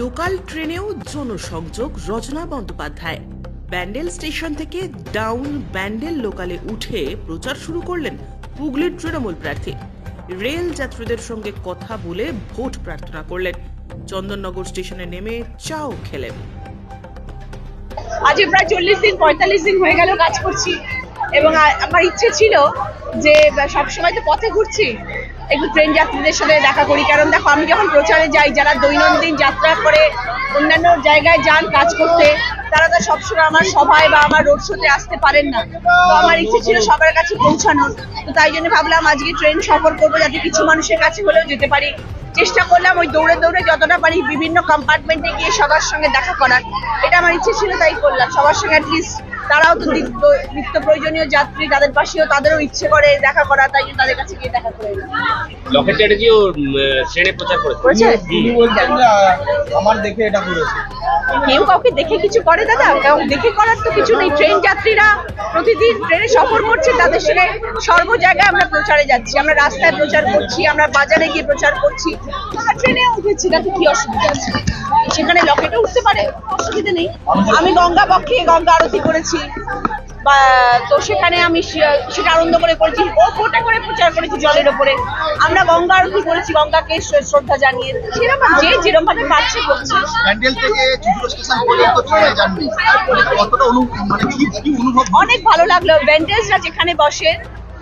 Local ট্রেনেও জনসংযোগ, রচনা Bandyopadhyay. Bandel station থেকে ডাউন ব্যান্ডেল লোকালে উঠে প্রচার শুরু করলেন হুগলির তৃণমূল প্রার্থী। রেল যাত্রীদের সঙ্গে কথা বলে ভোট প্রার্থনা করলেন। চন্দননগর স্টেশনে নেমে চাও খেলেন। আজকে প্রায় চল্লিশ দিন, পঁয়তাল্লিশ দিন হয়ে গেল কাজ করছি। এবং আমার ইচ্ছে ছিল যে সবসময় তো পথে ঘুরছি একটু ট্রেন যাত্রীদের সাথে দেখা করি। কারণ দেখো, আমি যখন প্রচারে যাই, যারা দৈনন্দিন যাত্রা করে, অন্যান্য জায়গায় যান কাজ করতে, তারা তো সবসময় আমার সভায় বা আমার রোড শোতে আসতে পারেন না। তো আমার ইচ্ছে ছিল সবার কাছে পৌঁছানোর। তো তাই জন্য ভাবলাম আজকে ট্রেন সফর করব, যাতে কিছু মানুষের কাছে হলেও যেতে পারি। চেষ্টা করলাম ওই দৌড়ে দৌড়ে যতটা পারি বিভিন্ন কম্পার্টমেন্টে গিয়ে সবার সঙ্গে দেখা করার। এটা আমার ইচ্ছে ছিল, তাই করলাম। সবার সঙ্গে অ্যাটলিস্ট তারাও তো নিত্য প্রয়োজনীয় যাত্রী, তাদের পাশেও তাদেরও ইচ্ছে করে দেখা করা, তাই তাদের কাছে গিয়ে দেখা করে লকেট চ্যাটার্জিও ট্রেনে প্রচার করেছে? তিনি বলছেন যে আমার দেখে এটা করেছে। কেউ কাউকে দেখে কিছু করে দাদা? কেউ দেখে করার তো কিছু নেই। ট্রেন যাত্রীরা প্রতিদিন ট্রেনে সফর করছে তাদের সঙ্গে সর্ব জায়গায় আমরা প্রচারে যাচ্ছি। আমরা রাস্তায় প্রচার করছি আমরা বাজারে গিয়ে প্রচার করছি। আমরা ট্রেনে উঠেছি তাতে কি অসুবিধা আছে। সেখানে লকেটে উঠতে পারে অসুবিধা নেই। আমি গঙ্গা পক্ষে গঙ্গা আরতি করেছি। তো সেখানে আমি সেটা আনন্দ করে করেছি। ও ফোটা করে প্রচার করেছি জলের ওপরে। আমরা গঙ্গা আরতি করেছি গঙ্গাকে শ্রদ্ধা জানিয়ে। সেরকম যে যেরকম ভাবে পারছে করছে। প্যান্ডেল থেকে চুচুড়ো স্টেশন পর্যন্ত ট্রেনে যাননি কতটা অনু মানে কি কি অনুভব? অনেক ভালো লাগল। ব্যান্ডেজরা যেখানে বসেন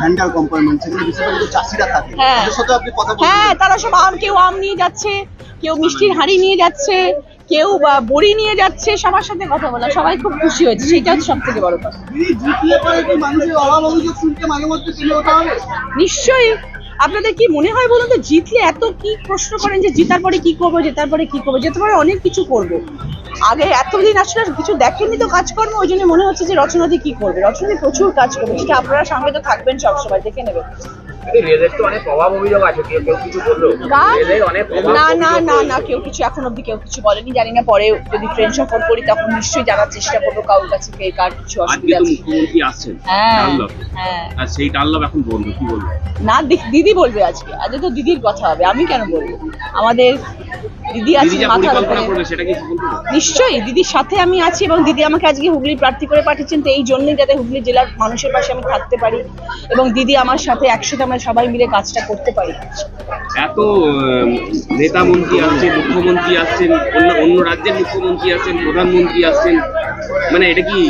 ভ্যান্ডার কম্পার্টমেন্ট সেখানে বেশিরভাগ চাষিরা থাকে। হ্যাঁ। তাদের সাথে আপনি কথা হ্যাঁ তারা সব আম কেউ আম নিয়ে যাচ্ছে কেউ মিষ্টির হাঁড়ি নিয়ে যাচ্ছে কেউ বা বড়ি নিয়ে যাচ্ছে সবার সাথে কথা বলা সবাই খুব খুশি হয়েছে সেটা হচ্ছে সব থেকে বড় কথা। নিশ্চয়ই আপনাদের কি মনে হয় বলুন তো, জিতলে এত কি প্রশ্ন করেন যে জিতার পরে কি করব, জেতার পরে কি করব? জেতার পরে অনেক কিছু করব। আগে এতদিন আসলে কিছু দেখেননি তো কাজকর্ম, ওই জন্য মনে হচ্ছে যে রচনাদি কি করবে? রচনাদি প্রচুর কাজ করবে সেটা আপনারা সঙ্গে তো থাকবেন সবসময়, দেখে নেবেন। রেলের তো অনেক অভাব অভিযোগ আছে কেউ কেউ কিছু বলল। কার? রেলের অনেক অভাব না না না না কেউ কিছু এখন অব্দি কেউ কিছু বলেনি জানি না পরে যদি ট্রেন সফর করি তখন নিশ্চয়ই জানার চেষ্টা করব কারোর কাছে কে কার কিছু অসুবিধা আছে? হ্যাঁ হ্যাঁ। আর সেই ডানলপ এখন বন্ধ কি বলব? না দি- দিদি বলবে আজকে আজকে তো দিদির কথা হবে আমি কেন বলব? আমাদের দিদি আছে মাথার উপরে নিশ্চয়ই দিদির সাথে আমি আছি এবং দিদি আমাকে আজকে হুগলি প্রার্থী করে পাঠিয়েছেন তো এই জন্যই যাতে হুগলি জেলার মানুষের পাশে আমি থাকতে পারি এবং দিদি আমার সাথে একসাথে আমরা সবাই মিলে কাজটা করতে পারি। এত নেতা মন্ত্রী আসছেন মুখ্যমন্ত্রী আসছেন অন্য অন্য রাজ্যের মুখ্যমন্ত্রী আসছেন প্রধানমন্ত্রী আসছেন মানে এটা কি?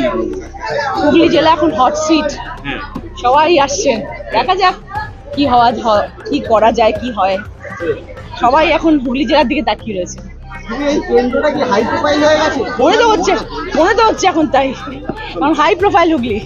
হুগলি জেলা এখন হট সিট হ্যাঁ। সবাই আসছেন দেখা যাক কি হওয়া কি করা যায় কি হয়। সবাই এখন হুগলি জেলার দিকে তাকিয়ে রয়েছে। মনে তো হচ্ছে মনে তো হচ্ছে এখন তাই। কারণ হাই প্রোফাইল হুগলি।